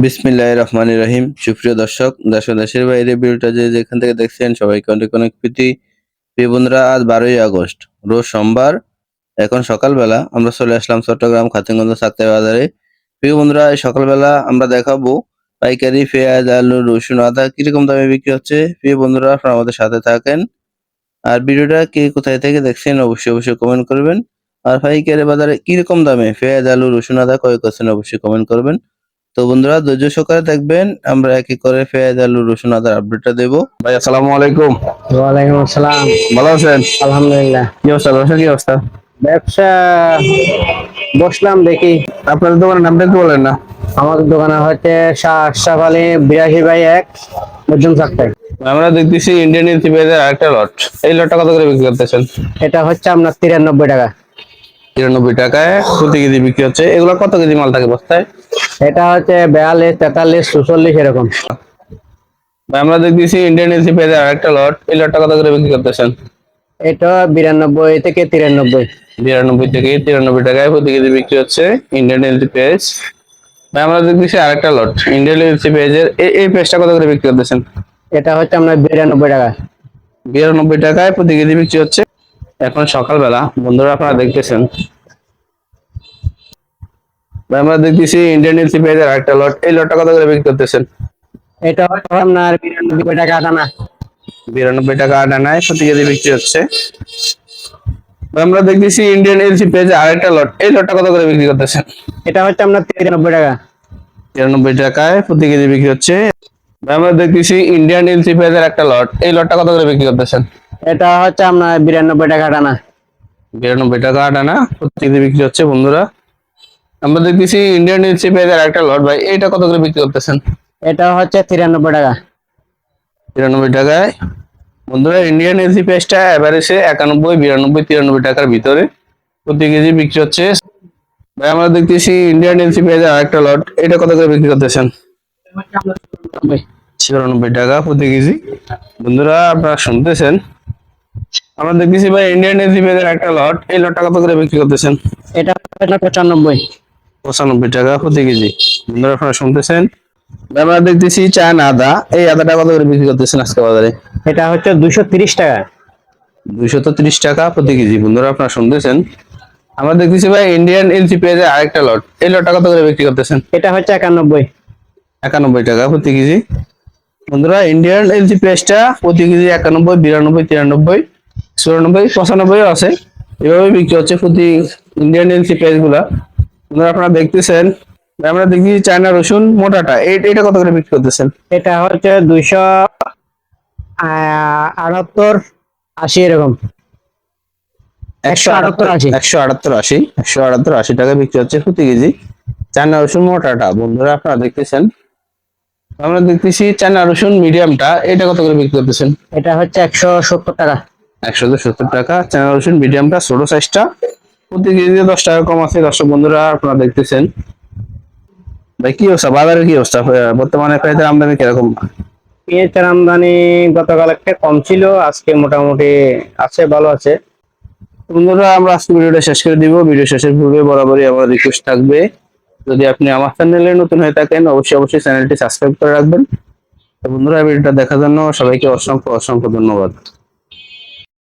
বিসমিল্লাহ রহমান রহিম। সুপ্রিয় দর্শক, দেশ দেশের বাইরে ভিডিওটা যে যেখান থেকে দেখছেন, সবাইকে অনেক অনেক প্রীতি। বন্ধুরা, আজ বারোই আগস্ট, রোজ সোমবার। এখন সকালবেলা আমরা চলে আসলাম চট্টগ্রাম খাতিনগঞ্জ সাপ্তাহ বাজারে। প্রিয় বন্ধুরা, এই সকালবেলা আমরা দেখাবো পাইকারি, পেঁয়াজ, আলু, রসুন, আদা কীরকম দামে বিক্রি হচ্ছে। প্রিয় বন্ধুরা, আপনারা আমাদের সাথে থাকেন। আর ভিডিওটা কে কোথায় থেকে দেখছেন, অবশ্যই অবশ্যই কমেন্ট করবেন। আর পাইকারি বাজারে কীরকম দামে পেঁয়াজ, আলু, রসুন, আদা ক্রয় করছেন অবশ্যই কমেন্ট করবেন। তো বন্ধুরা ধৈর্য সহকারে দেখবেন আমরা এক এক করে পেঁয়াজ আলু রসুন আদার আপডেটটা দেবো। ভাই আসসালামু আলাইকুম। ওয়ালাইকুম আসসালাম। ভালো আছেন? আলহামদুলিল্লাহ। কি অবস্থা? ব্যবসা কি অবস্থা? ব্যবসা বসলাম দেখি। আপনার দোকানের নামটা একটু বলেন না। আমাদের দোকানে হচ্ছে শাহ আশরাফ আলী বিরাশি বাই এক মধ্যম সাপ্তাহিক আমরা দেখতেছি ইন্ডিয়ান ইলচি একটা লট এই লটটা কত করে বিক্রি করতেছেন? এটা হচ্ছে আপনার তিরানব্বই টাকা। তিরানব্বই টাকায় প্রতি কেজি বিক্রি হচ্ছে। এগুলো কত কেজি মাল থাকে বস্তায়? এটা হচ্ছে বিয়াল্লিশ তেতাল্লিশ চুচল্লিশ এরকম। আমরা দেখতেছি ইন্ডিয়ান ইলচি পেঁয়াজের আরেকটা লট এই লটটা কত করে বিক্রি করতেছেন? এটা বিরানব্বই থেকে তিরানব্বই। বিরানব্বই থেকে তিরানব্বই টাকায় প্রতি কেজি বিক্রি হচ্ছে ইন্ডিয়ান ইলচি পেঁয়াজ ভাই, আমরা দেখতেছি আরেকটা লট ইন্ডিয়ান ইলচি পেঁয়াজের এই- এই পেঁয়াজটা কত করে বিক্রি করতেছেন? এটা হচ্ছে আমরা বিরানব্বই টাকা। বিরানব্বই টাকায় প্রতি কেজি বিক্রি হচ্ছে। এখন সকালবেলা বন্ধুরা আপনারা দেখতেছেন। ভাই, আমরা দেখতেছি ইন্ডিয়ান ইলসি পেঁয়াজের আরেকটা লট এই লটটা কত করে বিক্রি করতেছেন? এটা আপনার বিরানব্বই টাকা আটানা বিরানব্বই টাকা আটানায় প্রতি কেজি বিক্রি হচ্ছে। ভাই, আমরা দেখতেছি ইন্ডিয়ান ইলসি পেঁয়াজের আরেকটা লট এই লটটা কত করে বিক্রি করতেছেন? এটা হচ্ছে আপনার তিরানব্বই টাকা। তিরানব্বই টাকায় প্রতি কেজি বিক্রি হচ্ছে। আমরা দেখতেছি ইন্ডিয়ান ইলসি পেঁয়াজের একটা লট এই লটটা কত করে বিক্রি করতেছেন? এটা হচ্ছে আপনার বিরানব্বই টাকা আটানা বিরানব্বই টাকা আটানা প্রতি কেজি বিক্রি হচ্ছে বন্ধুরা। আমরা দেখতেছি ইন্ডিয়ান পেঁয়াজের একটা লট ভাই এটা কত করে বিক্রি করতেছেন? এটা হচ্ছে তিরানব্বই টাকা। তিরানব্বই টাকায়। বন্ধুরা ইন্ডিয়ান এলসি পেঁয়াজটা এভারেজে একানব্বই বিরানব্বই তিরানব্বই টাকার ভিতরে। প্রতি কেজি বিক্রি হচ্ছে। ভাই আমরা দেখতেছি ইন্ডিয়ান এলসি পেঁয়াজের আরেকটা লট এটা কত করে বিক্রি করতেছেন? চুরানব্বই টাকা প্রতি কেজি। বন্ধুরা আপনারা শুনতেছেন। আমরা দেখতেছি ভাই ইন্ডিয়ান পেঁয়াজের একটা লট এই লটটা কত করে বিক্রি করতেছেন? এটা আপনার পঁচানব্বই। পঁচানব্বই টাকা প্রতি কেজি। বন্ধুরা আপনারা শুনতেছেন? আমরা দেখতেছি চায়না আদা। এই আদাটা কত করে বিক্রি করতেছেন আজকে বাজারে? এটা হচ্ছে দুশো তিরিশ টাকা। দুইশত ত্রিশ টাকা প্রতি কেজি। বন্ধুরা আপনারা শুনতেছেন? আমরা দেখতেছি ভাই ইন্ডিয়ান এলসি পেঁয়াজের আরেকটা লট এই লটটা কত করে বিক্রি করতেছেন? এটা হচ্ছে একানব্বই। একানব্বই টাকা প্রতি কেজি। বন্ধুরা ইন্ডিয়ান এলসি পেঁয়াজটা প্রতি কেজি একানব্বই বিরানব্বই তিরানব্বই। চুরানব্বই পঁচানব্বই আছে। এভাবে বিক্রি হচ্ছে প্রতি ইন্ডিয়ান এলসি পেঁয়াজগুলা আপনারা দেখতেছেন আমরা দেখছি চায়না রসুন মোটাটা। এইটা কত করে বিক্রি করতেছেন? এটা হচ্ছে দুইশো আটাত্তর আশি এরকম। একশো আটাত্তর আশি। একশো আটাত্তর আশি। একশো আটাত্তর আশি টাকা বিক্রি হচ্ছে প্রতি কেজি চায়না রসুন মোটাটা। বন্ধুরা আপনারা দেখতেছেন। আমরা দেখতেছি চায়না রসুন মিডিয়ামটা। এটা কত করে বিক্রি করতেছেন? এটা হচ্ছে একশো সত্তর টাকা। একশো সত্তর টাকা। চায়না রসুন মিডিয়ামটা ছোট সাইজটা প্রতি কেজি দশ টাকা কম আছে দর্শক বন্ধুরা আপনারা দেখতেছেন। ভাই কি অবস্থা? বাজারের কি অবস্থা? বর্তমানে পেঁয়াজের আমদানি কীরকম? পেঁয়াজের আমদানি গতকাল একটা কম ছিল আজকে মোটামুটি আছে ভালো আছে। বন্ধুরা আমরা আজকে ভিডিওটা শেষ করে দিব। ভিডিও শেষের পূর্বে বরাবরই আমার রিকোয়েস্ট থাকবে। যদি আপনি আমার চ্যানেলে নতুন হয়ে থাকেন অবশ্যই অবশ্যই চ্যানেলটি সাবস্ক্রাইব করে রাখবেন। বন্ধুরা ভিডিওটা দেখার জন্য সবাইকে অসংখ্য অসংখ্য ধন্যবাদ।